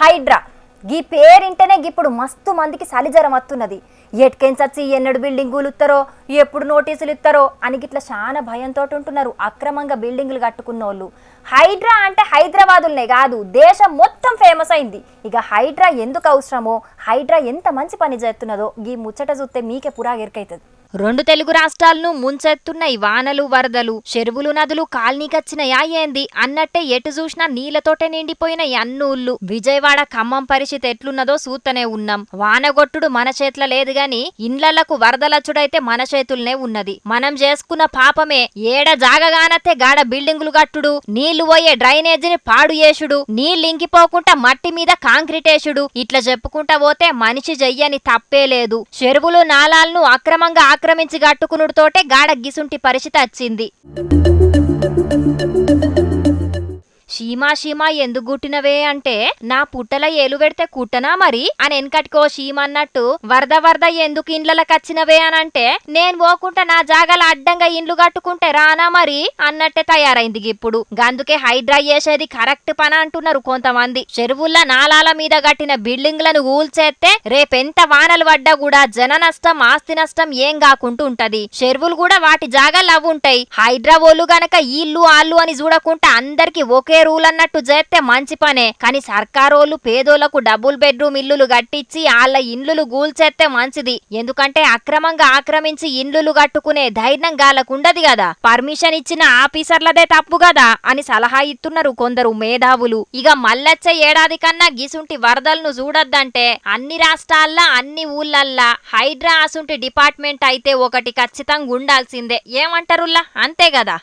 హైడ్రా. గీ పేరింటనే ఇప్పుడు మస్తు మందికి సలిజరం వస్తున్నది ఎట్కెంచచ్చి ఎన్నడు బిల్డింగులు ఇస్తారో ఎప్పుడు నోటీసులు ఇస్తారో అని గిట్ల చాలా భయంతో ఉంటున్నారు అక్రమంగా బిల్డింగులు కట్టుకున్నోళ్ళు. హైడ్రా అంటే హైదరాబాదులనే కాదు దేశం మొత్తం ఫేమస్ అయింది. ఇక హైడ్రా ఎందుకు అవసరమో హైడ్రా ఎంత మంచి పని చేస్తున్నదో గీ ముచ్చట చూస్తే మీకే పురా రెండు తెలుగు రాష్ట్రాలను ముంచెత్తున్నాయి వానలు వరదలు చెరువులు నదులు కాలనీకచ్చినయా ఏంది? అన్నట్టే ఎటు చూసినా నీళ్ళతోటే నిండిపోయిన అన్నూళ్ళు. విజయవాడ ఖమ్మం పరిస్థితి ఎట్లున్నదో సూతనే ఉన్నాం. వానగొట్టుడు మన చేతిలో లేదు గాని ఇండ్లలకు వరదలచ్చుడైతే మన చేతుల్నే ఉన్నది. మనం చేసుకున్న పాపమే. ఏడ జాగగానతే గాడ బిల్డింగులు కట్టుడు. నీళ్ళు పోయే డ్రైనేజీని పాడు చేసుడు ఇంకిపోకుండా మట్టి మీద కాంక్రీటేసుడు ఇట్లా చెప్పుకుంటా పోతే మనిషి చెయ్యని తప్పే లేదు. చెరువులు నాలాలను అక్రమంగా ఆక్రమించి గట్టుకునుడుతోటే గాఢ గిసుంటి పరిస్థితి వచ్చింది షీమా షీమా ఎందుకు గుట్టినవే అంటే నా పుట్టల ఏలు పెడితే కుట్టనా మరి? అని వెనకటికో షీమ అన్నట్టు వరద వరద ఎందుకు ఇండ్లకచ్చినవే అని అంటే నేను పోకుంటే నా జాగాల అడ్డంగా ఇండ్లు కట్టుకుంటే రానా మరి? అన్నట్టే తయారైంది ఇప్పుడు గందుకే హైడ్రా చేసేది కరెక్ట్ పని అంటున్నారు కొంతమంది. చెరువుల్ల నాలాల మీద కట్టిన బిల్డింగ్లను ఊల్చేస్తే రేపెంత వానలు పడ్డా కూడా జన నష్టం ఆస్తి నష్టం ఏం కాకుండా ఉంటది. చెరువులు కూడా వాటి జాగాలు ఉంటాయి హైడ్రా వాళ్ళు గనక ఇల్లు ఆళ్ళు అని చూడకుండా అందరికి ఒకే రూల్ అన్నట్టు చేస్తే మంచి పనే. కానీ సర్కారోళ్ళు పేదోళ్ళకు డబుల్ బెడ్రూమ్ ఇల్లులు కట్టించి వాళ్ళ ఇండ్లు గూల్చేస్తే మంచిది. ఎందుకంటే అక్రమంగా ఆక్రమించి ఇండ్లు కట్టుకునే ధైర్యం గాలకుండది కదా పర్మిషన్ ఇచ్చిన ఆఫీసర్లదే తప్పు కదా అని సలహా ఇస్తున్నారు కొందరు మేధావులు. ఇక మల్లచ్చే ఏడాది కన్నా గిసుంటి వరదలను చూడొద్దంటే అన్ని రాష్ట్రాల్లో అన్ని ఊళ్ళల్లా హైడ్రా అసుంటి డిపార్ట్మెంట్ అయితే ఒకటి ఖచ్చితంగా ఉండాల్సిందే ఏమంటారుల్లా? అంతే కదా